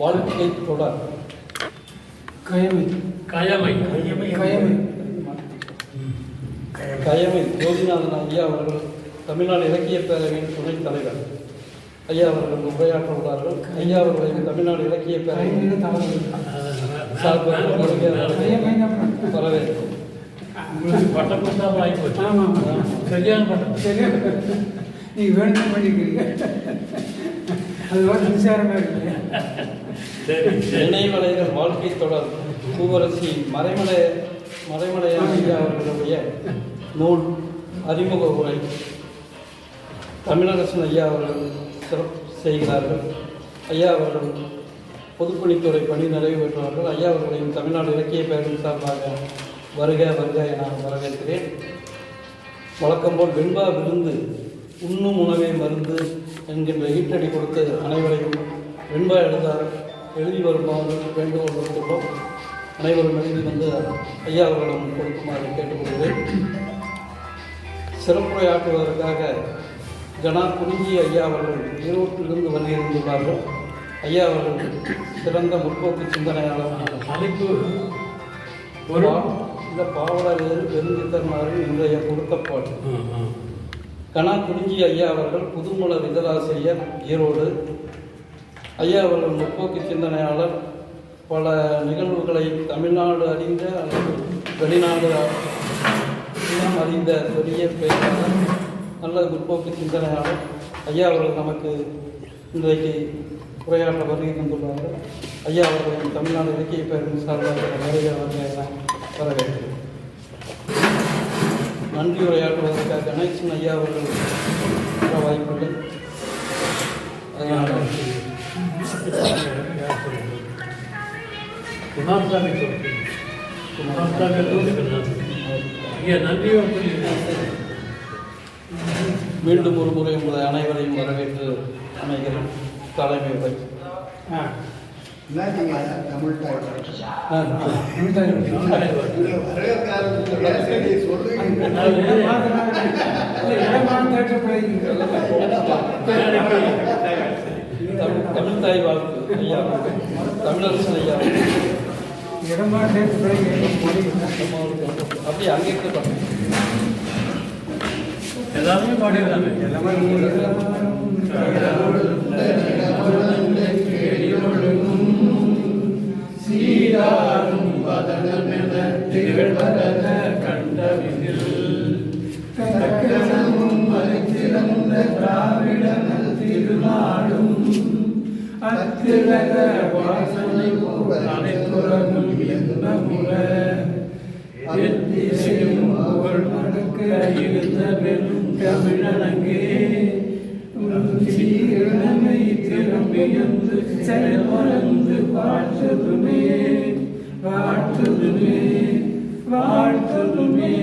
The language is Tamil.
வாழ்க்கை தொடர். கயமை. கயமை. கயமை. கயமை. ஜோதிநாதன் ஐயா அவர்கள் தமிழ்நாடு இலக்கிய பேரவையின் துணைத் தலைவர். ஐயா அவர்கள் உரையாற்ற உள்ளார்கள். ஐயா அவர்களை தமிழ்நாடு இலக்கிய பேரவை கைமையில தவறு சார்பாக வரவேற்கிறோம். உங்களுக்கு பட்டம் கொடுத்தா வாங்கி போச்சு ஆமா ஆமா. சரியான பட்டம். சரியா நீங்க வேணும் பண்ணிக்கிறீங்க. அது ஒரு மின்சாரமா இருக்கு நினைவலைகள் வாழ்க்கை தொடர் பூவரசி மறைமலை மறைமலையான ஐயா அவர்களுடைய நூல் அறிமுக உரை. தமிழரசன் ஐயா அவர்கள் சிறப்பு செய்கிறார்கள். ஐயா அவர்கள் பொதுப்பணித்துறை பணி நிறைவு பெற்றவர்கள் ஐயா அவர்களையும் தமிழ்நாடு இலக்கிய பேரவை சார்பாக வருக வருக என வரவேற்கிறேன். வழக்கம் போல் வெண்பா விருந்து உண்ணும் உணவே மருந்து என்கின்ற ஈட்டடி கொடுத்து அனைவரையும் வெண்பா எழுந்தார் எழுதி வருமாறு வேண்டுகோள் விடுத்துள்ளோம். அனைவரும் எழுதி வந்து ஐயா அவர்களிடம் கொடுக்குமாறு கேட்டுக்கொள்கிறேன். சிறப்புரையாற்றுவதற்காக ஜனா குறிஞ்சி ஐயா அவர்கள் ஈரோட்டிலிருந்து வருகின்றுள்ளார்கள் ஐயா அவர்கள் சிறந்த முற்போக்கு சிந்தனையாளர் தலைப்பு ஒரு இந்த பாவலர் பெருந்தித்தர்மாரின் இன்றைய பொருத்தப்பாடு. ஆ, ஆ. கனா குறிஞ்சி ஐயா அவர்கள் புதுமலர் இதழாசிரியர் ஈரோடு. ஐயா அவர்கள் முற்போக்கு சிந்தனையாளர். பல நிகழ்வுகளை தமிழ்நாடு அறிந்த அல்லது வெளிநாடு அறிந்த பெரிய பேச்சாளர் நல்ல முற்போக்கு சிந்தனையாளர் ஐயா அவர்கள் நமக்கு இன்றைக்கு உரையாற்ற வருகை தந்துள்ளார்கள். ஐயா அவர்களின் தமிழ்நாடு இலக்கிய பேரின் சார்பாக வருகை அவர்களை நான் வரவேற்கிறேன். நன்றி உரையாற்றுவதற்காக கணேசன் ஐயா அவர்கள் வாய்ப்புள்ளேன் குமாரசாமி சொல்றீங்க. குமாரசாமி சொல்றீங்க. ஐயா நன்றியோ மீண்டும் ஒரு முறை உங்களை அனைவரையும் வரவேற்று அமைகிறேன் தலைமை வகித்து ஆ தமிழ் தாய் வாழ்த்து ஐயா தமிழரசன் ஐயா. அப்படியே அங்கே இருக்க எல்லாருமே பாடிடுறாங்க எல்லாமே சீராரும் வதனமென திகழ்வதன கண்டவிதில் அத்திலக வாசனை அனைத்துறவும் எண்ணமுற எத்திசையும் புகழ் மடுக்க இருந்த பெரும் தமிழனங்கே இளமை திரும்பியந்து செயல்மறந்து வாழ்த்துதுமே வாழ்த்துதுமே வாழ்த்துதுமே